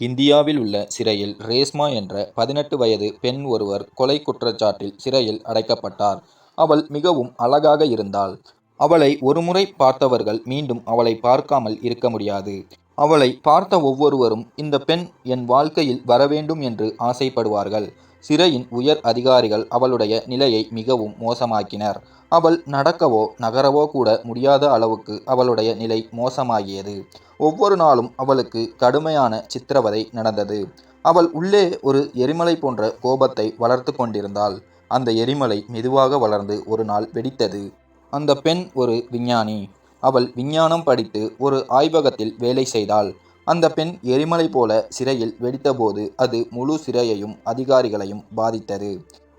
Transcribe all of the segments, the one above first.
இந்தியாவில் உள்ள சிறையில் ரேஸ்மா என்ற பதினெட்டு வயது பெண் ஒருவர் கொலை குற்றச்சாட்டில் சிறையில் அடைக்கப்பட்டார். அவள் மிகவும் அழகாக இருந்தாள். அவளை ஒருமுறை பார்த்தவர்கள் மீண்டும் அவளை பார்க்காமல் இருக்க முடியாது. அவளை பார்த்த ஒவ்வொருவரும் இந்த பெண் என் வாழ்க்கையில் வரவேண்டும் என்று ஆசைப்படுவார்கள். சிறையின் உயர் அதிகாரிகள் அவளுடைய நிலையை மிகவும் மோசமாக்கினர். அவள் நடக்கவோ நகரவோ கூட முடியாத அளவுக்கு அவளுடைய நிலை மோசமாகியது. ஒவ்வொரு நாளும் அவளுக்கு கடுமையான சித்திரவதை நடந்தது. அவள் உள்ளே ஒரு எரிமலை போன்ற கோபத்தை வளர்த்து கொண்டிருந்தாள். அந்த எரிமலை மெதுவாக வளர்ந்து ஒரு நாள் வெடித்தது. அந்த பெண் ஒரு விஞ்ஞானி. அவள் விஞ்ஞானம் படித்து ஒரு ஆய்வகத்தில் வேலை செய்தாள். அந்த பெண் எரிமலை போல சிறையில் வெடித்தபோது அது முழு சிறையையும் அதிகாரிகளையும் பாதித்தது.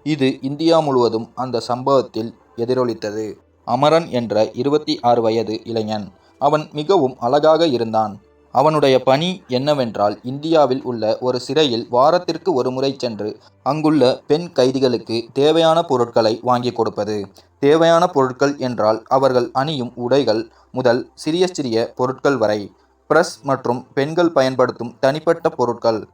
இது இந்தியா முழுவதும் அந்த சம்பவத்தில் எதிரொலித்தது. அமரன் என்ற இருபத்தி ஆறு வயது இளைஞன். அவன் மிகவும் அழகாக இருந்தான். அவனுடைய பணி என்னவென்றால் இந்தியாவில் உள்ள ஒரு சிறையில் வாரத்திற்கு ஒரு முறை சென்று அங்குள்ள பெண் கைதிகளுக்கு தேவையான பொருட்களை வாங்கிக் கொடுப்பது. தேவையான பொருட்கள் என்றால் அவர்கள் அணியும் உடைகள் முதல் சிறிய சிறிய பொருட்கள் வரை. பிரஸ் மற்றும் பெண்கள் பயன்படுத்தும் தனிப்பட்ட பொருட்கள்.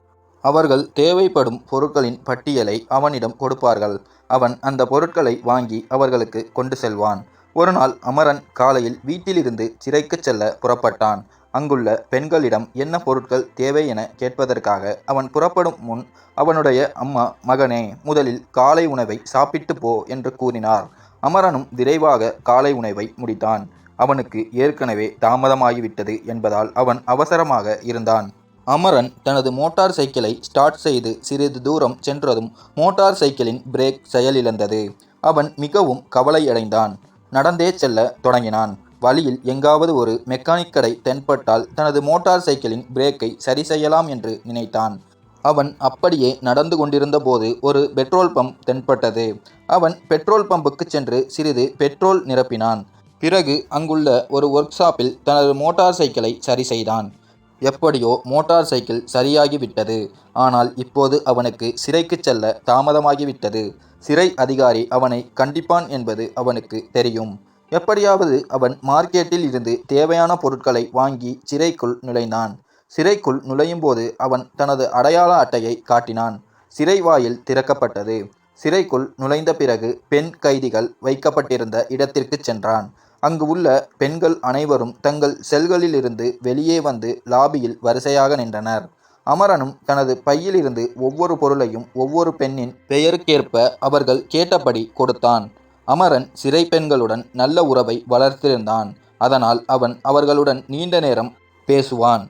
அவர்கள் தேவைப்படும் பொருட்களின் பட்டியலை அவனிடம் கொடுப்பார்கள். அவன் அந்த பொருட்களை வாங்கி அவர்களுக்கு கொண்டு செல்வான். ஒருநாள் அமரன் காலையில் வீட்டிலிருந்து சிறைக்கு செல்ல புறப்பட்டான். அங்குள்ள பெண்களிடம் என்ன பொருட்கள் தேவை என கேட்பதற்காக அவன் புறப்படும் முன் அவனுடைய அம்மா மகனே முதலில் காலை உணவை சாப்பிட்டுப் போ என்று கூறினார். அமரனும் விரைவாக காலை உணவை முடித்தான். அவனுக்கு ஏற்கனவே தாமதமாகிவிட்டது என்பதால் அவன் அவசரமாக இருந்தான். அமரன் தனது மோட்டார் சைக்கிளை ஸ்டார்ட் செய்து சிறிது தூரம் சென்றதும் மோட்டார் சைக்கிளின் பிரேக் செயலிழந்தது. அவன் மிகவும் கவலையடைந்தான். நடந்தே செல்ல தொடங்கினான். வழியில் எங்காவது ஒரு மெக்கானிக் கடை தென்பட்டால் தனது மோட்டார் சைக்கிளின் பிரேக்கை சரி செய்யலாம் என்று நினைத்தான். அவன் அப்படியே நடந்து கொண்டிருந்தபோது ஒரு பெட்ரோல் பம்ப் தென்பட்டது. அவன் பெட்ரோல் பம்புக்கு சென்று சிறிது பெட்ரோல் நிரப்பினான். பிறகு அங்குள்ள ஒரு ஒர்க் ஷாப்பில் தனது மோட்டார் சைக்கிளை சரி செய்தான். எப்படியோ மோட்டார் சைக்கிள் சரியாகிவிட்டது. ஆனால் இப்போது அவனுக்கு சிறைக்கு செல்ல தாமதமாகிவிட்டது. சிறை அதிகாரி அவனை கண்டிப்பான் என்பது அவனுக்கு தெரியும். எப்படியாவது அவன் மார்க்கெட்டில் இருந்து தேவையான பொருட்களை வாங்கி சிறைக்குள் நுழைந்தான். சிறைக்குள் நுழையும் போது அவன் தனது அடையாள அட்டையை காட்டினான். சிறை வாயில் திறக்கப்பட்டது. சிறைக்குள் நுழைந்த பிறகு பெண் கைதிகள் வைக்கப்பட்டிருந்த இடத்திற்குச் சென்றான். அங்கு உள்ள பெண்கள் அனைவரும் தங்கள் செல்களிலிருந்து வெளியே வந்து லாபியில் வரிசையாக நின்றனர். அமரனும் தனது பையிலிருந்து ஒவ்வொரு பொருளையும் ஒவ்வொரு பெண்ணின் பெயருக்கேற்ப அவர்கள் கேட்டபடி கொடுத்தான். அமரன் சிறை பெண்களுடன் நல்ல உறவை வளர்த்திருந்தான். அதனால் அவன் அவர்களுடன் நீண்ட நேரம் பேசுவான்.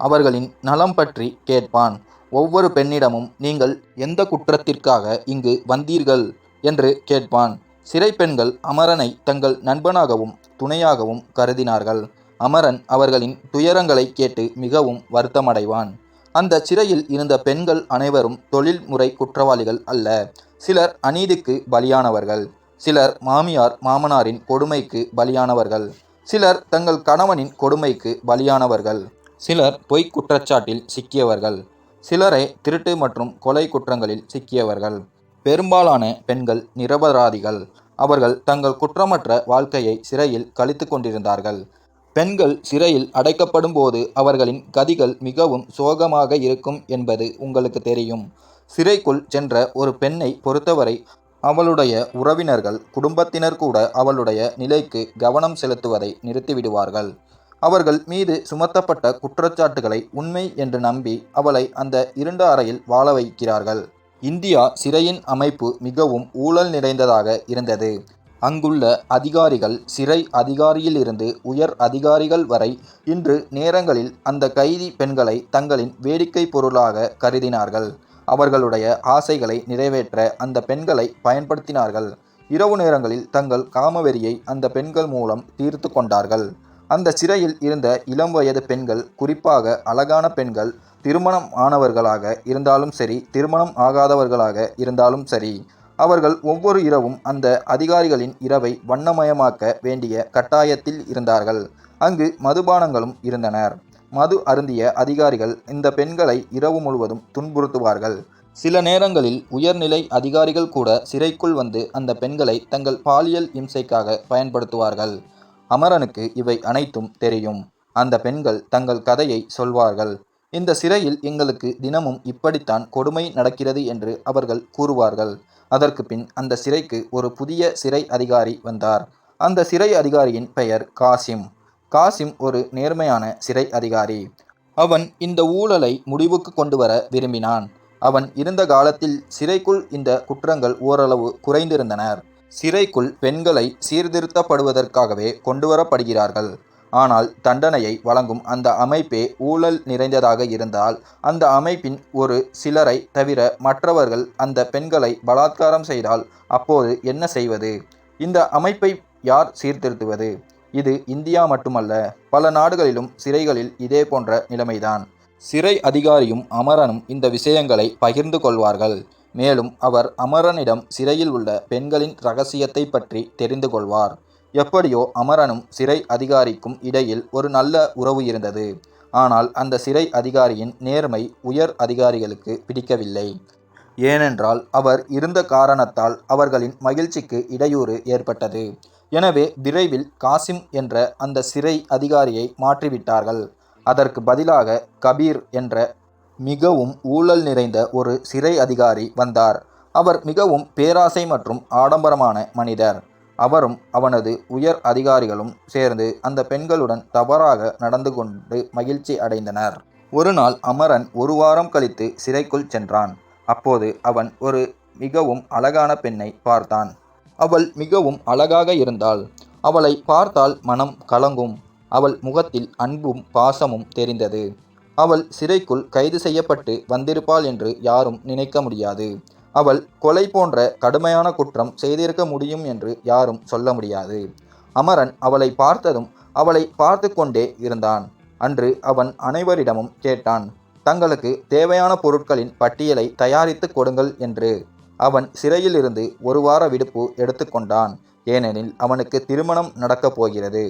அவர்களின் நலம் பற்றி கேட்பான். ஒவ்வொரு பெண்ணிடமும் நீங்கள் எந்த குற்றத்திற்காக இங்கு வந்தீர்கள்? என்று கேட்பான். சிறை பெண்கள் அமரனை தங்கள் நண்பனாகவும் துணையாகவும் கருதினார்கள். அமரன் அவர்களின் துயரங்களை கேட்டு மிகவும் வருத்தமடைவான். அந்த சிறையில் இருந்த பெண்கள் அனைவரும் தொழில்முறை குற்றவாளிகள் அல்ல. சிலர் அநீதிக்கு பலியானவர்கள். சிலர் மாமியார் மாமனாரின் கொடுமைக்கு பலியானவர்கள். சிலர் தங்கள் கணவனின் கொடுமைக்கு பலியானவர்கள். சிலர் பொய்க் குற்றச்சாட்டில் சிக்கியவர்கள். சிலரை திருட்டு மற்றும் கொலை குற்றங்களில் சிக்கியவர்கள். பெரும்பாலான பெண்கள் நிரபராதிகள். அவர்கள் தங்கள் குற்றமற்ற வாழ்க்கையை சிறையில் கழித்து கொண்டிருந்தார்கள். பெண்கள் சிறையில் அடைக்கப்படும் போது அவர்களின் கதிகள் மிகவும் சோகமாக இருக்கும் என்பது உங்களுக்கு தெரியும். சிறைக்குள் சென்ற ஒரு பெண்ணை பொறுத்தவரை அவளுடைய உறவினர்கள் குடும்பத்தினர் கூட அவளுடைய நிலைக்கு கவனம் செலுத்துவதை நிறுத்திவிடுவார்கள். அவர்கள் மீது சுமத்தப்பட்ட குற்றச்சாட்டுகளை உண்மை என்று நம்பி அவளை அந்த இருண்ட அறையில் வாழ வைக்கிறார்கள். இந்தியா சிறையின் அமைப்பு மிகவும் ஊழல் நிறைந்ததாக இருந்தது. அங்குள்ள அதிகாரிகள் சிறை அதிகாரியிலிருந்து உயர் அதிகாரிகள் வரை இன்று நேரங்களில் அந்த கைதி பெண்களை தங்களின் வேடிக்கை பொருளாக கருதினார்கள். அவர்களுடைய ஆசைகளை நிறைவேற்ற அந்த பெண்களை பயன்படுத்தினார்கள். இரவு நேரங்களில் தங்கள் காமவெறியை அந்த பெண்கள் மூலம் தீர்த்து கொண்டார்கள். அந்த சிறையில் இருந்த இளம் வயது பெண்கள் குறிப்பாக அழகான பெண்கள் திருமணம் ஆனவர்களாக இருந்தாலும் சரி திருமணம் ஆகாதவர்களாக இருந்தாலும் சரி அவர்கள் ஒவ்வொரு இரவும் அந்த அதிகாரிகளின் இரவை வண்ணமயமாக்க வேண்டிய கட்டாயத்தில் இருந்தார்கள். அங்கு மதுபானங்களும் இருந்தனர். மது அருந்திய அதிகாரிகள் இந்த பெண்களை இரவு முழுவதும் துன்புறுத்துவார்கள். சில நேரங்களில் உயர்நிலை அதிகாரிகள் கூட சிறைக்குள் வந்து அந்த பெண்களை தங்கள் பாலியல் இம்சைக்காக பயன்படுத்துவார்கள். அமரனுக்கு இவை அனைத்தும் தெரியும். அந்த பெண்கள் தங்கள் கதையை சொல்வார்கள். இந்த சிறையில் எங்களுக்கு தினமும் இப்படித்தான் கொடுமை நடக்கிறது என்று அவர்கள் கூறுவார்கள். அதற்கு பின் அந்த சிறைக்கு ஒரு புதிய சிறை அதிகாரி வந்தார். அந்த சிறை அதிகாரியின் பெயர் காசிம். காசிம் ஒரு நேர்மையான சிறை அதிகாரி. அவன் இந்த ஊழலை முடிவுக்கு கொண்டு வர விரும்பினான். அவன் இருந்த காலத்தில் சிறைக்குள் இந்த குற்றங்கள் ஓரளவு குறைந்திருந்தனர். சிறைக்குள் பெண்களை சீர்திருத்தப்படுவதற்காகவே கொண்டுவரப்படுகிறார்கள். ஆனால் தண்டனையை வழங்கும் அந்த அமைப்பே ஊழல் நிறைந்ததாக இருந்தால் அந்த அமைப்பின் ஒரு சிலரை தவிர மற்றவர்கள் அந்த பெண்களை பலாத்காரம் செய்தால் அப்போது என்ன செய்வது? இந்த அமைப்பை யார் சீர்திருத்துவது? இது இந்தியா மட்டுமல்ல பல நாடுகளிலும் சிறைகளில் இதே போன்ற நிலைமைதான். சிறை அதிகாரியும் அமரனும் இந்த விஷயங்களை பகிர்ந்து கொள்வார்கள். மேலும் அவர் அமரனிடம் சிறையில் உள்ள பெண்களின் ரகசியத்தை பற்றி தெரிந்து கொள்வார். எப்படியோ அமரனும் சிறை அதிகாரிக்கும் இடையில் ஒரு நல்ல உறவு இருந்தது. ஆனால் அந்த சிறை அதிகாரியின் நேர்மை உயர் அதிகாரிகளுக்கு பிடிக்கவில்லை. ஏனென்றால் அவர் இருந்த காரணத்தால் அவர்களின் மகிழ்ச்சிக்கு இடையூறு ஏற்பட்டது. எனவே விரைவில் காசிம் என்ற அந்த சிறை அதிகாரியை மாற்றிவிட்டார்கள். அதற்கு பதிலாக கபீர் என்ற மிகவும் ஊழல் நிறைந்த ஒரு சிறை அதிகாரி வந்தார். அவர் மிகவும் பேராசை மற்றும் ஆடம்பரமான மனிதர். அவரும் அவனது உயர் அதிகாரிகளும் சேர்ந்து அந்த பெண்களுடன் தவறாக நடந்து கொண்டு மகிழ்ச்சி அடைந்தனர். ஒரு நாள் அமரன் ஒரு வாரம் கழித்து சிறைக்குள் சென்றான். அப்போது அவன் ஒரு மிகவும் அழகான பெண்ணை பார்த்தான். அவள் மிகவும் அழகாக இருந்தாள். அவளை பார்த்தால் மனம் கலங்கும். அவள் முகத்தில் அன்பும் பாசமும் தெரிந்தது. அவள் சிறைக்குள் கைது செய்யப்பட்டு வந்திருப்பாள் என்று யாரும் நினைக்க முடியாது. அவள் கொலை போன்ற கடுமையான குற்றம் செய்திருக்க முடியும் என்று யாரும் சொல்ல முடியாது. அமரன் அவளை பார்த்ததும் அவளை பார்த்து கொண்டே இருந்தான். அன்று அவன் அனைவரிடமும் கேட்டான் தங்களுக்கு தேவையான பொருட்களின் பட்டியலை தயாரித்து கொடுங்கள் என்று. அவன் சிறையிலிருந்து ஒரு வார விடுப்பு எடுத்துக்கொண்டான் ஏனெனில் அவனுக்கு திருமணம் நடக்கப் போகிறது.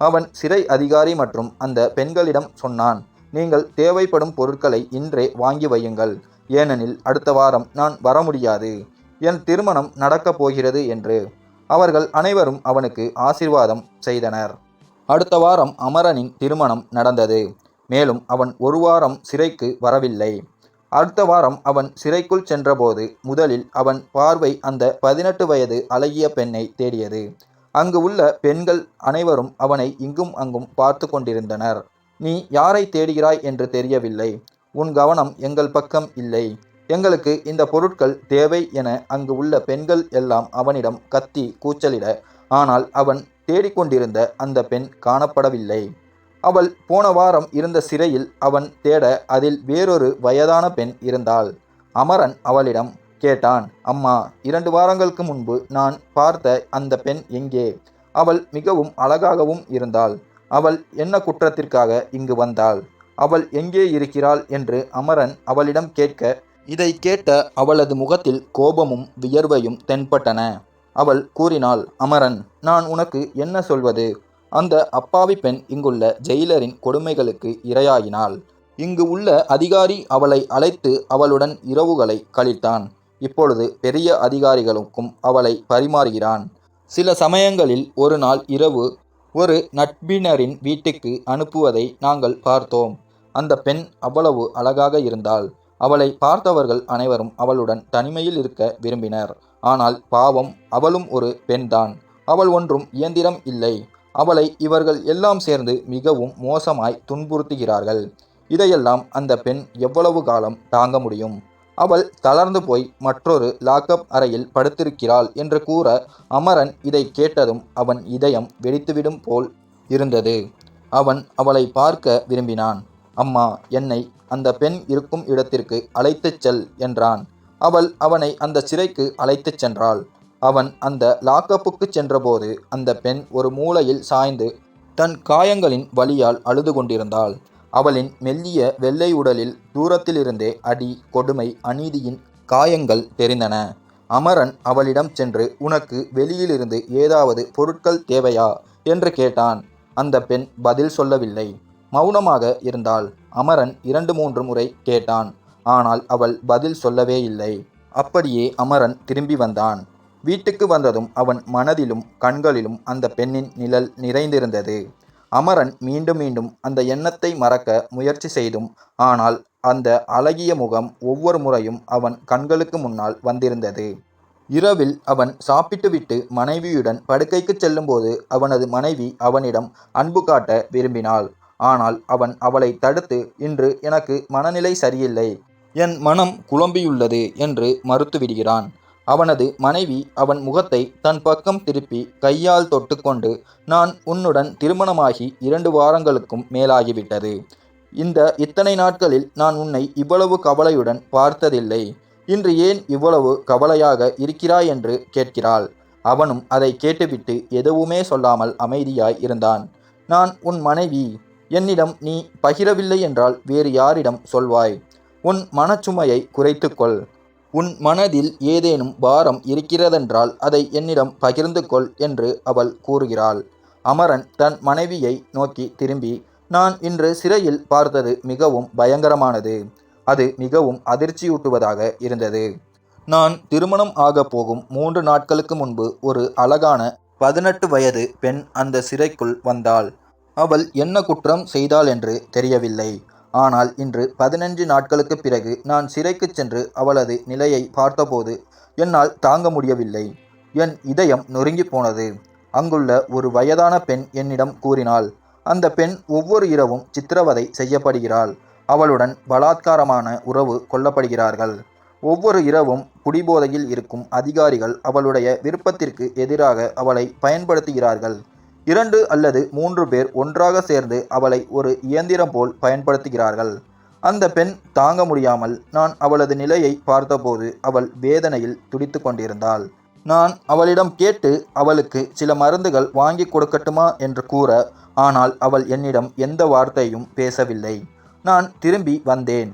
அவன் சிறை அதிகாரி மற்றும் அந்த பெண்களிடம் சொன்னான் நீங்கள் தேவைப்படும் பொருட்களை இன்றே வாங்கி வையுங்கள். ஏனெனில் அடுத்த வாரம் நான் வர முடியாது என் திருமணம் நடக்கப் போகிறது என்று. அவர்கள் அனைவரும் அவனுக்கு ஆசிர்வாதம் செய்தனர். அடுத்த வாரம் அமரனின் திருமணம் நடந்தது. மேலும் அவன் ஒரு வாரம் சிறைக்கு வரவில்லை. அடுத்த வாரம் அவன் சிறைக்குள் சென்றபோது முதலில் அவன் பார்வை அந்த பதினெட்டு வயது அழகிய பெண்ணை தேடியது. அங்கு உள்ள பெண்கள் அனைவரும் அவனை இங்கும் அங்கும் பார்த்து கொண்டிருந்தனர். நீ யாரை தேடுகிறாய் என்று தெரியவில்லை. உன் கவனம் எங்கள் பக்கம் இல்லை. எங்களுக்கு இந்த பொருட்கள் தேவை என அங்கு உள்ள பெண்கள் எல்லாம் அவனிடம் கத்தி கூச்சலிட ஆனால் அவன் தேடிக்கொண்டிருந்த அந்த பெண் காணப்படவில்லை. அவள் போன வாரம் இருந்த சிறையில் அவன் தேட அதில் வேறொரு வயதான பெண் இருந்தாள். அமரன் அவளிடம் கேட்டான் அம்மா இரண்டு வாரங்களுக்கு முன்பு நான் பார்த்த அந்த பெண் எங்கே? அவள் மிகவும் அழகாகவும் இருந்தாள். அவள் என்ன குற்றத்திற்காக இங்கு வந்தாள்? அவள் எங்கே இருக்கிறாள் என்று அமரன் அவளிடம் கேட்க இதை கேட்ட அவளது முகத்தில் கோபமும் வியர்வையும் தென்பட்டன. அவள் கூறினாள் அமரன் நான் உனக்கு என்ன சொல்வது? அந்த அப்பாவி பெண் இங்குள்ள ஜெயிலரின் கொடுமைகளுக்கு இரையாயினாள். இங்கு உள்ள அதிகாரி அவளை அழைத்து அவளுடன் இரவுகளை கழித்தான். இப்பொழுது பெரிய அதிகாரிகளுக்கும் அவளை பரிமாறுகிறான். சில சமயங்களில் ஒரு நாள் இரவு ஒரு நட்பினரின் வீட்டுக்கு அனுப்புவதை நாங்கள் பார்த்தோம். அந்த பெண் அவ்வளவு அழகாக இருந்தாள். அவளை பார்த்தவர்கள் அனைவரும் அவளுடன் தனிமையில் இருக்க விரும்பினர். ஆனால் பாவம் அவளும் ஒரு பெண்தான். அவள் ஒன்றும் இயந்திரம் இல்லை. அவளை இவர்கள் எல்லாம் சேர்ந்து மிகவும் மோசமாய் துன்புறுத்துகிறார்கள். இதையெல்லாம் அந்த பெண் எவ்வளவு காலம் தாங்க முடியும்? அவள் தளர்ந்து போய் மற்றொரு லாக்அப் அறையில் படுத்திருக்கிறாள் என்று கூற அமரன் இதை கேட்டதும் அவன் இதயம் வெடித்துவிடும் போல் இருந்தது. அவன் அவளை பார்க்க விரும்பினான். அம்மா என்னை அந்த பெண் இருக்கும் இடத்திற்கு அழைத்துச் செல் என்றான். அவள் அவனை அந்த சிறைக்கு அழைத்துச் சென்றாள். அவன் அந்த லாக்கப்புக்கு சென்றபோது அந்த பெண் ஒரு மூலையில் சாய்ந்து தன் காயங்களின் வழியால் அழுது கொண்டிருந்தாள். அவளின் மெல்லிய வெள்ளை உடலில் தூரத்திலிருந்தே அடி கொடுமை அநீதியின் காயங்கள் தெரிந்தன. அமரன் அவளிடம் சென்று உனக்கு வெளியிலிருந்து ஏதாவது பொருட்கள் தேவையா? என்று கேட்டான். அந்த பெண் பதில் சொல்லவில்லை. மௌனமாக இருந்தாள். அமரன் இரண்டு மூன்று முறை கேட்டான். ஆனால் அவள் பதில் சொல்லவே இல்லை. அப்படியே அமரன் திரும்பி வந்தான். வீட்டுக்கு வந்ததும் அவன் மனதிலும் கண்களிலும் அந்த பெண்ணின் நிழல் நிறைந்திருந்தது. அமரன் மீண்டும் மீண்டும் அந்த எண்ணத்தை மறக்க முயற்சி செய்தும் ஆனால் அந்த அழகிய முகம் ஒவ்வொரு முறையும் அவன் கண்களுக்கு முன்னால் வந்திருந்தது. இரவில் அவன் சாப்பிட்டுவிட்டு மனைவியுடன் படுக்கைக்குச் செல்லும்போது அவனது மனைவி அவனிடம் அன்பு காட்ட விரும்பினாள். ஆனால் அவன் அவளை தடுத்து இன்று எனக்கு மனநிலை சரியில்லை. என் மனம் குழம்பியுள்ளது என்று மறுத்துவிடுகிறான். அவனது மனைவி அவன் முகத்தை தன் பக்கம் திருப்பி கையால் தொட்டுக்கொண்டு நான் உன்னுடன் திருமணமாகி இரண்டு வாரங்களுக்கும் மேலாகிவிட்டது. இந்த இத்தனை நாட்களில் நான் உன்னை இவ்வளவு கவலையுடன் பார்த்ததில்லை. இன்று ஏன் இவ்வளவு கவலையாக இருக்கிறாய்? என்று கேட்கிறாள். அவனும் அதை கேட்டுவிட்டு எதுவுமே சொல்லாமல் அமைதியாய் இருந்தான். நான் உன் மனைவி. என்னிடம் நீ பகிரவில்லை என்றால் வேறு யாரிடம் சொல்வாய்? உன் மனச்சுமையை குறைத்துக்கொள். உன் மனதில் ஏதேனும் பாரம் இருக்கிறதென்றால் அதை என்னிடம் பகிர்ந்து கொள் என்று அவள் கூறுகிறாள். அமரன் தன் மனைவியை நோக்கி திரும்பி நான் இன்று சிறையில் பார்த்தது மிகவும் பயங்கரமானது. அது மிகவும் அதிர்ச்சியூட்டுவதாக இருந்தது. நான் திருமணம் ஆகப் போகும் மூன்று நாட்களுக்கு முன்பு ஒரு அழகான பதினெட்டு வயது பெண் அந்த சிறைக்குள் வந்தாள். அவள் என்ன குற்றம் செய்தாள் என்று தெரியவில்லை. ஆனால் இன்று பதினஞ்சு நாட்களுக்கு பிறகு நான் சிறைக்குச் சென்று அவளது நிலையை பார்த்தபோது என்னால் தாங்க முடியவில்லை. என் இதயம் நொறுங்கி போனது. அங்குள்ள ஒரு வயதான பெண் என்னிடம் கூறினாள் அந்த பெண் ஒவ்வொரு இரவும் சித்திரவதை செய்யப்படுகிறாள். அவளுடன் பலாத்காரமான உறவு கொள்ளப்படுகிறார்கள். ஒவ்வொரு இரவும் குடிபோதையில் இருக்கும் அதிகாரிகள் அவளுடைய விருப்பத்திற்கு எதிராக அவளை பயன்படுத்துகிறார்கள். இரண்டு அல்லது மூன்று பேர் ஒன்றாக சேர்ந்து அவளை ஒரு இயந்திரம் போல் பயன்படுத்துகிறார்கள். அந்த பெண் தாங்க முடியாமல் நான் அவளது நிலையை பார்த்தபோது அவள் வேதனையில் துடித்து கொண்டிருந்தாள். நான் அவளிடம் கேட்டு அவளுக்கு சில மருந்துகள் வாங்கி கொடுக்கட்டுமா என்று கூற ஆனால் அவள் என்னிடம் எந்த வார்த்தையும் பேசவில்லை. நான் திரும்பி வந்தேன்.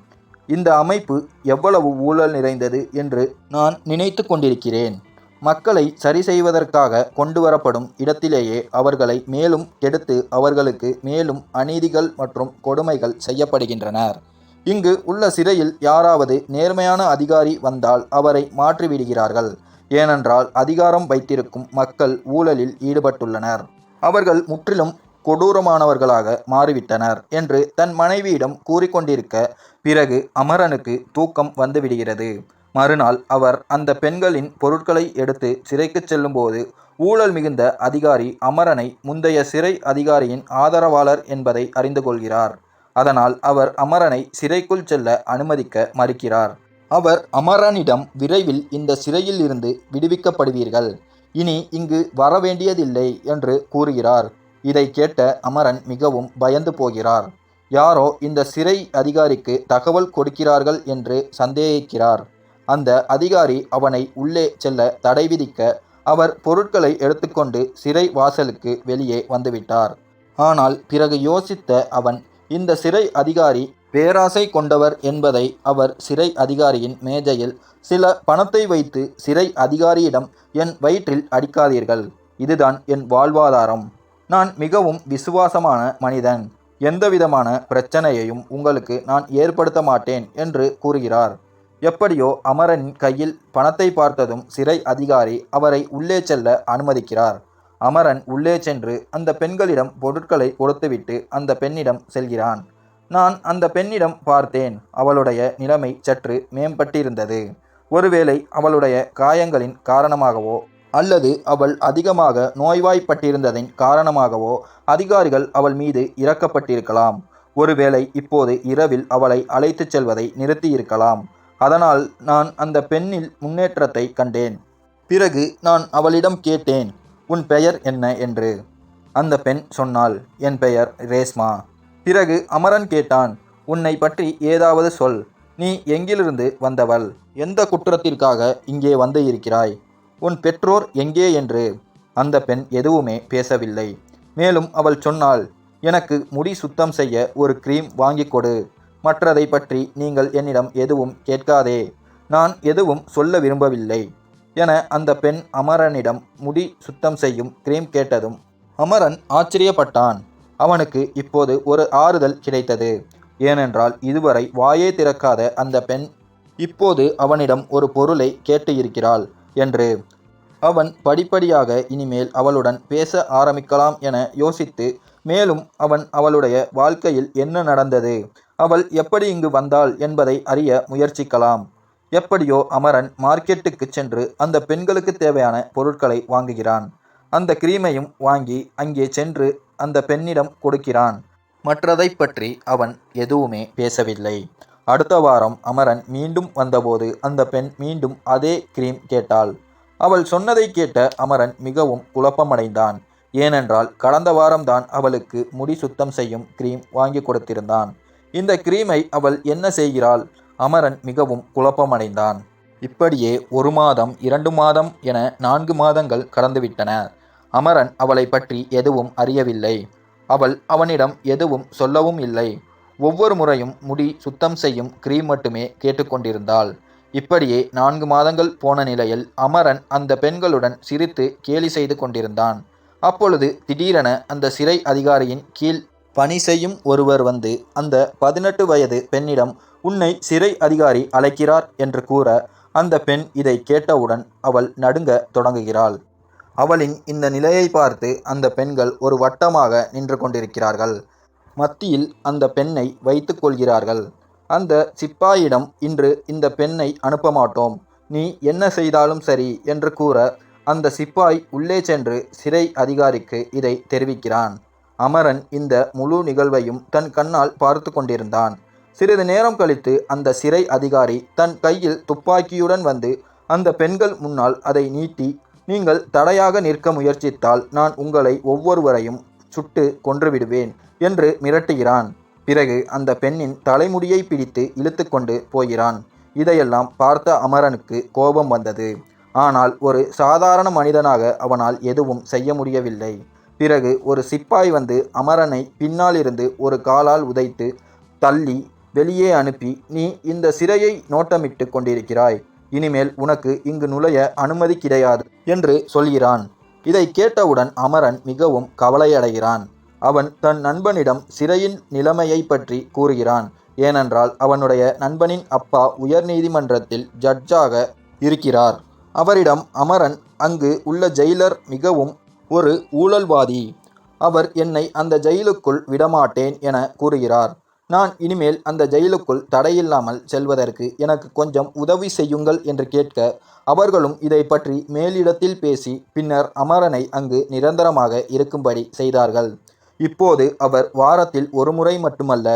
இந்த அமைப்பு எவ்வளவு ஊழல் நிறைந்தது என்று நான் நினைத்து கொண்டிருக்கிறேன். மக்களை சரி செய்வதற்காக கொண்டு வரப்படும் இடத்திலேயே அவர்களை மேலும் கெடுத்து அவர்களுக்கு மேலும் அநீதிகள் மற்றும் கொடுமைகள் செய்யப்படுகின்றனர். இங்கு உள்ள சிறையில் யாராவது நேர்மையான அதிகாரி வந்தால் அவரை மாற்றிவிடுகிறார்கள். ஏனென்றால் அதிகாரம் வைத்திருக்கும் மக்கள் ஊழலில் ஈடுபட்டுள்ளனர். அவர்கள் முற்றிலும் கொடூரமானவர்களாக மாறிவிட்டனர் என்று தன் மனைவியிடம் கூறிக்கொண்டிருக்க பிறகு அமரனுக்கு தூக்கம் வந்துவிடுகிறது. மறுநாள் அவர் அந்த பெண்களின் பொருட்களை எடுத்து சிறைக்குச் செல்லும்போது ஊழல் மிகுந்த அதிகாரி அமரனை முந்தைய சிறை அதிகாரியின் ஆதரவாளர் என்பதை அறிந்து கொள்கிறார். அதனால் அவர் அமரனை சிறைக்குள் செல்ல அனுமதிக்க மறுக்கிறார். அவர் அமரனிடம் விரைவில் இந்த சிறையில் இருந்து விடுவிக்கப்படுவீர்கள். இனி இங்கு வரவேண்டியதில்லை என்று கூறுகிறார். இதை கேட்ட அமரன் மிகவும் பயந்து போகிறார். யாரோ இந்த சிறை அதிகாரிக்கு தகவல் கொடுக்கிறார்கள் என்று சந்தேகிக்கிறார். அந்த அதிகாரி அவனை உள்ளே செல்ல தடை விதிக்க அவர் பொருட்களை எடுத்துக்கொண்டு சிறை வாசலுக்கு வெளியே வந்துவிட்டார். ஆனால் பிறகு யோசித்த அவன் இந்த சிறை அதிகாரி பேராசை கொண்டவர் என்பதை அவர் சிறை அதிகாரியின் மேஜையில் சில பணத்தை வைத்து சிறை அதிகாரியிடம் என் வயிற்றில் அடிக்காதீர்கள். இதுதான் என் வாழ்வாதாரம். நான் மிகவும் விசுவாசமான மனிதன். எந்தவிதமான பிரச்சனையையும் உங்களுக்கு நான் ஏற்படுத்த மாட்டேன் என்று கூறுகிறார். எப்படியோ அமரனின் கையில் பணத்தை பார்த்ததும் சிறை அதிகாரி அவரை உள்ளே செல்ல அனுமதிக்கிறார். அமரன் உள்ளே சென்று அந்த பெண்களிடம் பொருட்களை கொடுத்துவிட்டு அந்த பெண்ணிடம் செல்கிறான். நான் அந்த பெண்ணிடம் பார்த்தேன். அவளுடைய நிலைமை சற்று மேம்பட்டிருந்தது. ஒருவேளை அவளுடைய காயங்களின் காரணமாகவோ அல்லது அவள் அதிகமாக நோய்வாய்ப்பட்டிருந்ததின் காரணமாகவோ அதிகாரிகள் அவள் மீது இறக்கப்பட்டிருக்கலாம். ஒருவேளை இப்போது இரவில் அவளை அழைத்துச் செல்வதை நிறுத்தியிருக்கலாம். அதனால் நான் அந்த பெண்ணில் முன்னேற்றத்தை கண்டேன். பிறகு நான் அவளிடம் கேட்டேன் உன் பெயர் என்ன? என்று. அந்த பெண் சொன்னாள் என் பெயர் ரேஸ்மா பிறகு அமரன் கேட்டான் உன்னை பற்றி ஏதாவது சொல். நீ எங்கிலிருந்து வந்தவள்? எந்த குற்றத்திற்காக இங்கே வந்து இருக்கிறாய்? உன் பெற்றோர் எங்கே? என்று. அந்த பெண் எதுவுமே பேசவில்லை. மேலும் அவள் சொன்னாள் எனக்கு முடி சுத்தம் செய்ய ஒரு க்ரீம் வாங்கிக் கொடு. மற்றதை பற்றி நீங்கள் என்னிடம் எதுவும் கேட்காதே. நான் எதுவும் சொல்ல விரும்பவில்லை. என அந்த பெண் அமரனிடம் முடி சுத்தம் செய்யும் கிரீம் கேட்டதும் அமரன் ஆச்சரியப்பட்டான். அவனுக்கு இப்போது ஒரு ஆறுதல் கிடைத்தது. ஏனென்றால் இதுவரை வாயே திறக்காத அந்த பெண் இப்போது அவனிடம் ஒரு பொருளை கேட்டு இருக்கிறாள் என்று. அவன் படிப்படியாக இனிமேல் அவளுடன் பேச ஆரம்பிக்கலாம் என யோசித்து மேலும் அவன் அவளுடைய வாழ்க்கையில் என்ன நடந்தது அவள் எப்படி இங்கு வந்தாள் என்பதை அறிய முயற்சிக்கலாம். எப்படியோ அமரன் மார்க்கெட்டுக்கு சென்று அந்த பெண்களுக்கு தேவையான பொருட்களை வாங்குகிறான். அந்த கிரீமையும் வாங்கி அங்கே சென்று அந்த பெண்ணிடம் கொடுக்கிறான். மற்றதை பற்றி அவன் எதுவுமே பேசவில்லை. அடுத்த வாரம் அமரன் மீண்டும் வந்தபோது அந்த பெண் மீண்டும் அதே கிரீம் கேட்டாள். அவள் சொன்னதை கேட்ட அமரன் மிகவும் குழப்பமடைந்தான். ஏனென்றால் கடந்த வாரம்தான் அவளுக்கு முடி சுத்தம் செய்யும் கிரீம் வாங்கி கொடுத்திருந்தான். இந்த கிரீமை அவள் என்ன செய்கிறாள்? அமரன் மிகவும் குழப்பமடைந்தான். இப்படியே ஒரு மாதம் இரண்டு மாதம் என நான்கு மாதங்கள் கடந்துவிட்டன. அமரன் அவளை பற்றி எதுவும் அறியவில்லை. அவள் அவனிடம் எதுவும் சொல்லவும் இல்லை. ஒவ்வொரு முறையும் முடி சுத்தம் செய்யும் கிரீம் மட்டுமே கேட்டுக்கொண்டிருந்தாள். இப்படியே நான்கு மாதங்கள் போன நிலையில் அமரன் அந்த பெண்களுடன் சிரித்து கேலி செய்து கொண்டிருந்தான். அப்பொழுது திடீரென அந்த சிறை அதிகாரியின் கீழ் பணி செய்யும் ஒருவர் வந்து அந்த பதினெட்டு வயது பெண்ணிடம் உன்னை சிறை அதிகாரி அழைக்கிறார் என்று கூற அந்த பெண் இதை கேட்டவுடன் அவள் நடுங்க தொடங்குகிறாள். அவளின் இந்த நிலையை பார்த்து அந்த பெண்கள் ஒரு வட்டமாக நின்று கொண்டிருக்கிறார்கள். மத்தியில் அந்த பெண்ணை வைத்து கொள்கிறார்கள். அந்த சிப்பாயிடம் இன்று இந்த பெண்ணை அனுப்ப மாட்டோம். நீ என்ன செய்தாலும் சரி என்று கூற அந்த சிப்பாய் உள்ளே சென்று சிறை அதிகாரிக்கு இதை தெரிவிக்கிறான். அமரன் இந்த முழு நிகழ்வையும் தன் கண்ணால் பார்த்து கொண்டிருந்தான். சிறிது நேரம் கழித்து அந்த சிறை அதிகாரி தன் கையில் துப்பாக்கியுடன் வந்து அந்த பெண்கள் முன்னால் அதை நீட்டி நீங்கள் தடையாக நிற்க முயற்சித்தால் நான் உங்களை ஒவ்வொருவரையும் சுட்டு கொன்றுவிடுவேன் என்று மிரட்டுகிறான். பிறகு அந்த பெண்ணின் தலைமுடியை பிடித்து இழுத்துக்கொண்டு போகிறான். இதையெல்லாம் பார்த்த அமரனுக்கு கோபம் வந்தது. ஆனால் ஒரு சாதாரண மனிதனாக அவனால் எதுவும் செய்ய முடியவில்லை. பிறகு ஒரு சிப்பாய் வந்து அமரனை பின்னாலிருந்து ஒரு காலால் உதைத்து தள்ளி வெளியே அனுப்பி நீ இந்த சிறையை நோட்டமிட்டு கொண்டிருக்கிறாய். இனிமேல் உனக்கு இங்கு நுழைய அனுமதி கிடையாது என்று சொல்கிறான். இதை கேட்டவுடன் அமரன் மிகவும் கவலையடைகிறான். அவன் தன் நண்பனிடம் சிறையின் நிலைமையை பற்றி கூறுகிறான். ஏனென்றால் அவனுடைய நண்பனின் அப்பா உயர்நீதிமன்றத்தில் ஜட்ஜாக இருக்கிறார். அவரிடம் அமரன் அங்கு உள்ள ஜெயிலர் மிகவும் ஒரு ஊழல்வாதி. அவர் என்னை அந்த ஜெயிலுக்குள் விடமாட்டேன் என கூறுகிறார். நான் இனிமேல் அந்த ஜெயிலுக்குள் தடையில்லாமல் செல்வதற்கு எனக்கு கொஞ்சம் உதவி செய்யுங்கள் என்று கேட்க அவர்களும் இதை பற்றி மேலிடத்தில் பேசி பின்னர் அமரனை அங்கு நிரந்தரமாக இருக்கும்படி செய்தார்கள். இப்போது அவர் வாரத்தில் ஒரு முறை மட்டுமல்ல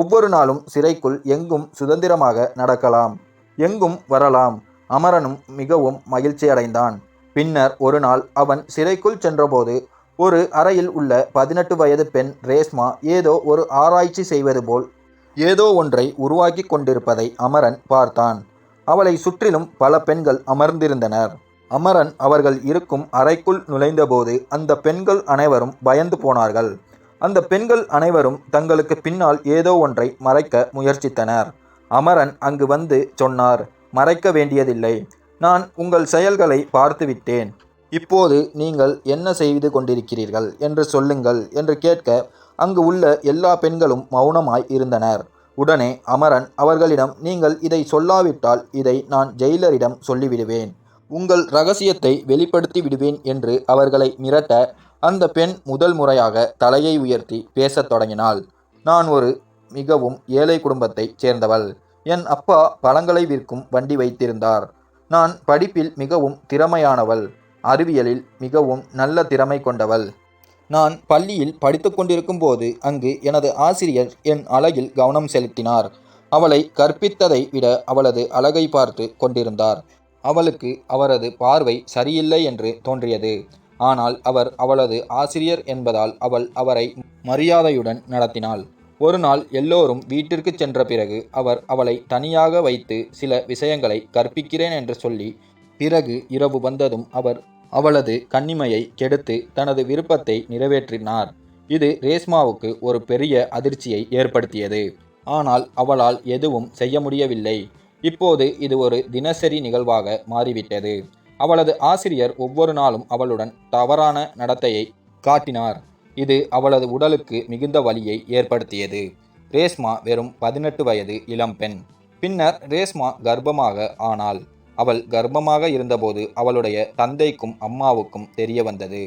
ஒவ்வொரு நாளும் சிறைக்குள் எங்கும் சுதந்திரமாக நடக்கலாம். எங்கும் வரலாம். அமரனும் மிகவும் மகிழ்ச்சியடைந்தான். பின்னர் ஒரு நாள் அவன் சிறைக்குள் சென்றபோது ஒரு அறையில் உள்ள பதினெட்டு வயது பெண் ரேஸ்மா ஏதோ ஒரு ஆராய்ச்சி செய்வது போல் ஏதோ ஒன்றை உருவாக்கி கொண்டிருப்பதை அமரன் பார்த்தான். அவளை சுற்றிலும் பல பெண்கள் அமர்ந்திருந்தனர். அமரன் அவர்கள் இருக்கும் அறைக்குள் நுழைந்தபோது அந்த பெண்கள் அனைவரும் பயந்து போனார்கள். அந்த பெண்கள் அனைவரும் தங்களுக்கு பின்னால் ஏதோ ஒன்றை மறைக்க முயற்சித்தனர். அமரன் அங்கு வந்து சொன்னார் மறைக்க வேண்டியதில்லை. நான் உங்கள் செயல்களை பார்த்துவிட்டேன். இப்போது நீங்கள் என்ன செய்து கொண்டிருக்கிறீர்கள் என்று சொல்லுங்கள் என்று கேட்க அங்கு உள்ள எல்லா பெண்களும் மௌனமாய் இருந்தனர். உடனே அமரன் அவர்களிடம் நீங்கள் இதை சொல்லாவிட்டால் இதை நான் ஜெயிலரிடம் சொல்லிவிடுவேன். உங்கள் ரகசியத்தை வெளிப்படுத்தி விடுவேன் என்று அவர்களை மிரட்ட அந்த பெண் முதல் முறையாக தலையை உயர்த்தி பேசத் தொடங்கினாள். நான் ஒரு மிகவும் ஏழை குடும்பத்தைச் சேர்ந்தவள். என் அப்பா பழங்களை விற்கும் வண்டி வைத்திருந்தார். நான் படிப்பில் மிகவும் திறமையானவள் அறிவியலில் மிகவும் நல்ல திறமை கொண்டவள். நான் பள்ளியில் படித்து கொண்டிருக்கும் போது அங்கு எனது ஆசிரியர் என் அழகில் கவனம் செலுத்தினார். அவளை கற்பித்ததை விட அவளது அழகை பார்த்து கொண்டிருந்தார். அவளுக்கு அவரது பார்வை சரியில்லை என்று தோன்றியது. ஆனால் அவர் அவளது ஆசிரியர் என்பதால் அவள் அவரை மரியாதையுடன் நடத்தினாள். ஒரு நாள் எல்லோரும் வீட்டிற்கு சென்ற பிறகு அவர் அவளை தனியாக வைத்து சில விஷயங்களை கற்பிக்கிறேன் என்று சொல்லி பிறகு இரவு வந்ததும் அவர் அவளது கன்னிமையை கெடுத்து தனது விருப்பத்தை நிறைவேற்றினார். இது ரேஸ்மாவுக்கு ஒரு பெரிய அதிர்ச்சியை ஏற்படுத்தியது. ஆனால் அவளால் எதுவும் செய்ய முடியவில்லை. இப்போது இது ஒரு தினசரி நிகழ்வாக மாறிவிட்டது. அவளது ஆசிரியர் ஒவ்வொரு நாளும் அவளுடன் தவறான நடத்தையை காட்டினார். இது அவளது உடலுக்கு மிகுந்த வலியை ஏற்படுத்தியது ரேஸ்மா வெறும் பதினெட்டு வயது இளம்பெண் பின்னர் ரேஸ்மா கர்ப்பமாக ஆனாள் அவள் கர்ப்பமாக இருந்தபோது அவளுடைய தந்தைக்கும் அம்மாவுக்கும் தெரிய வந்தது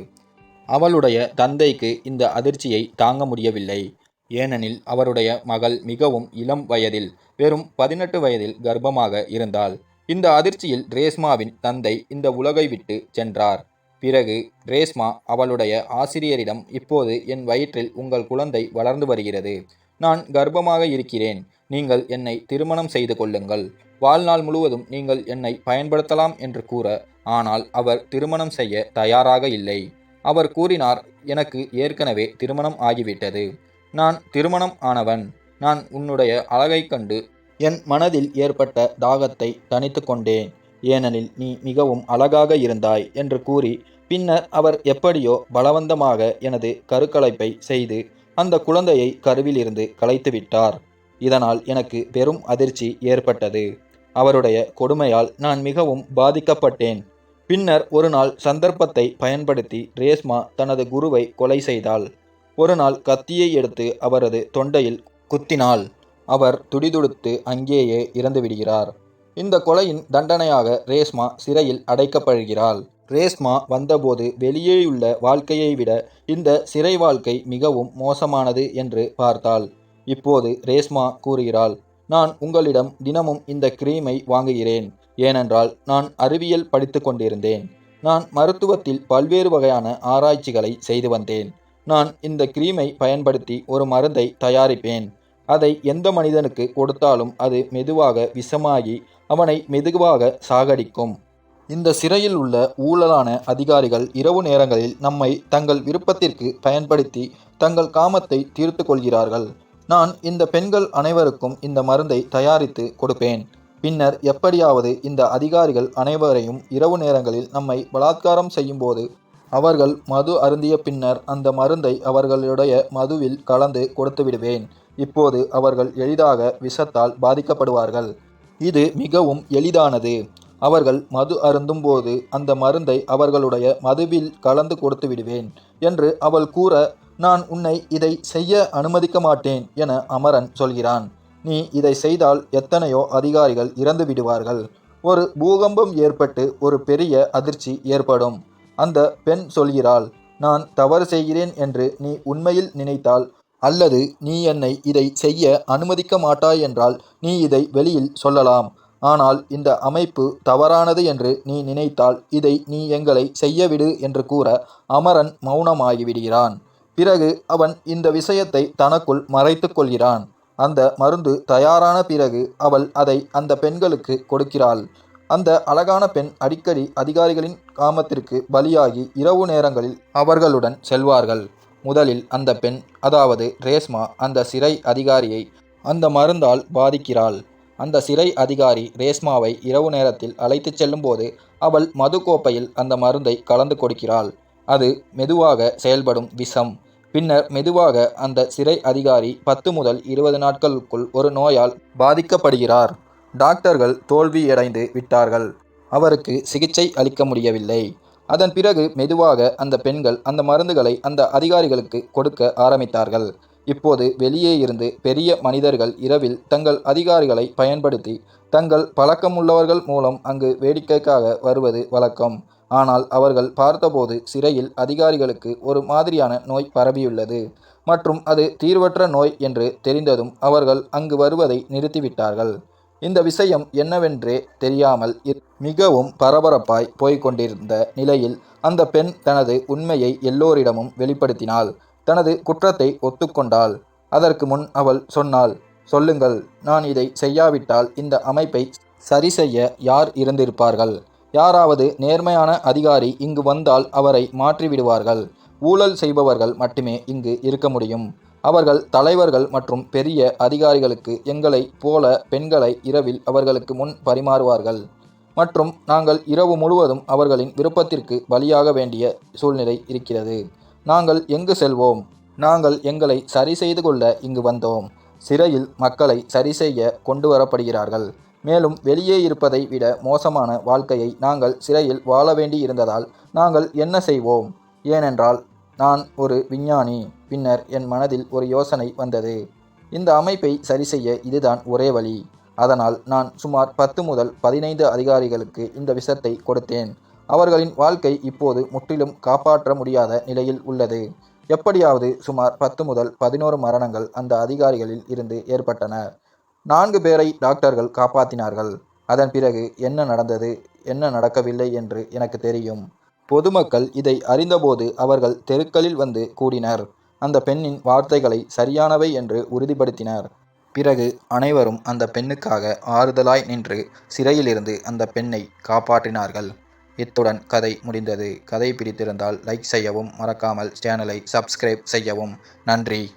அவளுடைய தந்தைக்கு இந்த அதிர்ச்சியை தாங்க முடியவில்லை. ஏனெனில் அவருடைய மகள் மிகவும் இளம் வயதில் வெறும் பதினெட்டு வயதில் கர்ப்பமாக இருந்தாள். இந்த அதிர்ச்சியில் ரேஸ்மாவின் தந்தை இந்த உலகை விட்டு சென்றார். பிறகு ரேஸ்மா அவளுடைய ஆசிரியரிடம் இப்போது என் வயிற்றில் உங்கள் குழந்தை வளர்ந்து வருகிறது. நான் கர்ப்பமாக இருக்கிறேன். நீங்கள் என்னை திருமணம் செய்து கொள்ளுங்கள். வாழ்நாள் முழுவதும் நீங்கள் என்னை பயன்படுத்தலாம் என்று கூற ஆனால் அவர் திருமணம் செய்ய தயாராக இல்லை. அவர் கூறினார் எனக்கு ஏற்கனவே திருமணம் ஆகிவிட்டது. நான் திருமணம் ஆனவன். நான் உன்னுடைய அழகைக் கண்டு என் மனதில் ஏற்பட்ட தாகத்தை தணித்துக் கொண்டேன். ஏனெனில் நீ மிகவும் அழகாக இருந்தாய் என்று கூறி பின்னர் அவர் எப்படியோ பலவந்தமாக எனது கருக்கலைப்பை செய்து அந்த குழந்தையை கருவிலிருந்து கலைத்துவிட்டார். இதனால் எனக்கு பெரும் அதிர்ச்சி ஏற்பட்டது. அவருடைய கொடுமையால் நான் மிகவும் பாதிக்கப்பட்டேன். பின்னர் ஒருநாள் சந்தர்ப்பத்தை பயன்படுத்தி ரேஸ்மா தனது குருவை கொலை செய்தாள். ஒருநாள் கத்தியை எடுத்து அவரது தொண்டையில் குத்தினாள். அவர் துடிதுடித்து அங்கேயே இறந்துவிடுகிறார். இந்த கொலையின் தண்டனையாக ரேஸ்மா சிறையில் அடைக்கப்படுகிறாள். ரேஸ்மா வந்தபோது வெளியேயுள்ள வாழ்க்கையை விட இந்த சிறை வாழ்க்கை மிகவும் மோசமானது என்று பார்த்தாள். இப்போது ரேஸ்மா கூறுகிறாள் நான் உங்களிடம் தினமும் இந்த கிரீமை வாங்குகிறேன். ஏனென்றால் நான் அறிவியல் படித்து கொண்டிருந்தேன். நான் மருத்துவத்தில் பல்வேறு வகையான ஆராய்ச்சிகளை செய்து வந்தேன். நான் இந்த கிரீமை பயன்படுத்தி ஒரு மருந்தை தயாரிப்பேன். அதை எந்த மனிதனுக்கு கொடுத்தாலும் அது மெதுவாக விஷமாகி அவனை மெதுவாக சாகடிக்கும். இந்த சிறையில் உள்ள ஊழலான அதிகாரிகள் இரவு நேரங்களில் நம்மை தங்கள் விருப்பத்திற்கு பயன்படுத்தி தங்கள் காமத்தை தீர்த்து கொள்கிறார்கள். நான் இந்த பெண்கள் அனைவருக்கும் இந்த மருந்தை தயாரித்து கொடுப்பேன். பின்னர் எப்படியாவது இந்த அதிகாரிகள் அனைவரையும் இரவு நேரங்களில் நம்மை பலாத்காரம் செய்யும்போது அவர்கள் மது அருந்திய பின்னர் அந்த மருந்தை அவர்களுடைய மதுவில் கலந்து கொடுத்துவிடுவேன். இப்போது அவர்கள் எளிதாக விஷத்தால் பாதிக்கப்படுவார்கள். இது மிகவும் எளிதானது. அவர்கள் மது அருந்தும் போது அந்த மருந்தை அவர்களுடைய மதுவில் கலந்து கொடுத்து விடுவேன் என்று அவள் கூற நான் உன்னை இதை செய்ய அனுமதிக்க மாட்டேன் என அமரன் சொல்கிறான். நீ இதை செய்தால் எத்தனையோ அதிகாரிகள் இறந்து விடுவார்கள். ஒரு பூகம்பம் ஏற்பட்டு ஒரு பெரிய அதிர்ச்சி ஏற்படும். அந்த பெண் சொல்கிறாள் நான் தவறு செய்கிறேன் என்று நீ உண்மையில் நினைத்தால் அல்லது நீ என்னை இதை செய்ய அனுமதிக்க மாட்டாய் என்றால் நீ இதை வெளியில் சொல்லலாம். ஆனால் இந்த அமைப்பு தவறானது என்று நீ நினைத்தால் இதை நீ எங்களை செய்யவிடு என்று கூற அமரன் மௌனமாகிவிடுகிறான். பிறகு அவன் இந்த விஷயத்தை தனக்குள் மறைத்து கொள்கிறான். அந்த மருந்து தயாரான பிறகு அவள் அதை அந்த பெண்களுக்கு கொடுக்கிறாள். அந்த அழகான பெண் அடிக்கடி அதிகாரிகளின் காமத்திற்கு பலியாகி இரவு நேரங்களில் அவர்களுடன் செல்வார்கள். முதலில் அந்த பெண் அதாவது ரேஸ்மா அந்த சிறை அதிகாரியை அந்த மருந்தால் பாதிக்கிறாள். அந்த சிறை அதிகாரி ரேஸ்மாவை இரவு நேரத்தில் அழைத்துச் செல்லும்போது அவள் மது கோப்பையில் அந்த மருந்தை கலந்து கொடுக்கிறாள். அது மெதுவாக செயல்படும் விஷம். பின்னர் மெதுவாக அந்த சிறை அதிகாரி பத்து முதல் இருபது நாட்களுக்குள் ஒரு நோயால் பாதிக்கப்படுகிறார். டாக்டர்கள் தோல்வியடைந்து விட்டார்கள். அவருக்கு சிகிச்சை அளிக்க முடியவில்லை. அதன் பிறகு மெதுவாக அந்த பெண்கள் அந்த மருந்துகளை அந்த அதிகாரிகளுக்கு கொடுக்க ஆரம்பித்தார்கள். இப்போது வெளியே இருந்து பெரிய மனிதர்கள் இரவில் தங்கள் அதிகாரிகளை பயன்படுத்தி தங்கள் பழக்கமுள்ளவர்கள் மூலம் அங்கு வேடிக்கைக்காக வருவது வழக்கம். ஆனால் அவர்கள் பார்த்தபோது சிறையில் அதிகாரிகளுக்கு ஒரு மாதிரியான நோய் பரவியுள்ளது மற்றும் அது தீர்வற்ற நோய் என்று தெரிந்ததும் அவர்கள் அங்கு வருவதை நிறுத்திவிட்டார்கள். இந்த விஷயம் என்னவென்றே தெரியாமல் மிகவும் பரபரப்பாய் போய்க் கொண்டிருந்த நிலையில் அந்த பெண் தனது உண்மையை எல்லோரிடமும் வெளிப்படுத்தினாள். தனது குற்றத்தை ஒத்துக்கொண்டாள் அதற்கு முன் அவள் சொன்னாள் சொல்லுங்கள் நான் இதை செய்யாவிட்டால் இந்த அமைப்பை சரி செய்ய யார் இருந்திருப்பார்கள்? யாராவது நேர்மையான அதிகாரி இங்கு வந்தால் அவரை மாற்றிவிடுவார்கள். ஊழல் செய்பவர்கள் மட்டுமே இங்கு இருக்க முடியும். அவர்கள் தலைவர்கள் மற்றும் பெரிய அதிகாரிகளுக்கு எங்களைப் போல பெண்களை இரவில் அவர்களுக்கு முன் பரிமாறுவார்கள். மற்றும் நாங்கள் இரவு முழுவதும் அவர்களின் விருப்பத்திற்கு பலியாக வேண்டிய சூழ்நிலை இருக்கிறது. நாங்கள் எங்கு செல்வோம்? நாங்கள் எங்களை சரி செய்து கொள்ள இங்கு வந்தோம். சிறையில் மக்களை சரி செய்ய கொண்டு வரப்படுகிறார்கள். மேலும் வெளியே இருப்பதை விட மோசமான வாழ்க்கையை நாங்கள் சிறையில் வாழ வேண்டி இருந்ததால் நாங்கள் என்ன செய்வோம்? ஏனென்றால் நான் ஒரு விஞ்ஞானி. பின்னர் என் மனதில் ஒரு யோசனை வந்தது. இந்த அமைப்பை சரிசெய்ய இதுதான் ஒரே வழி. அதனால் நான் சுமார் பத்து முதல் பதினைந்து அதிகாரிகளுக்கு இந்த விஷத்தை கொடுத்தேன். அவர்களின் வாழ்க்கை இப்போது முற்றிலும் காப்பாற்ற முடியாத நிலையில் உள்ளது எப்படியாவது சுமார் பத்து முதல் பதினோரு மரணங்கள் அந்த அதிகாரிகளில் இருந்து ஏற்பட்டன நான்கு பேரை டாக்டர்கள் காப்பாற்றினார்கள் அதன் பிறகு என்ன நடந்தது என்ன நடக்கவில்லை என்று எனக்கு தெரியும் பொதுமக்கள் இதை அறிந்தபோது அவர்கள் தெருக்களில் வந்து கூடினர் அந்த பெண்ணின் வார்த்தைகளை சரியானவை என்று உறுதிப்படுத்தினர். பிறகு அனைவரும் அந்த பெண்ணுக்காக ஆறுதலாய் நின்று சிறையிலிருந்து அந்த பெண்ணை காப்பாற்றினார்கள். இத்துடன் கதை முடிந்தது. கதை பிடித்திருந்தால் லைக் செய்யவும் மறக்காமல் சேனலை சப்ஸ்கிரைப் செய்யவும். நன்றி.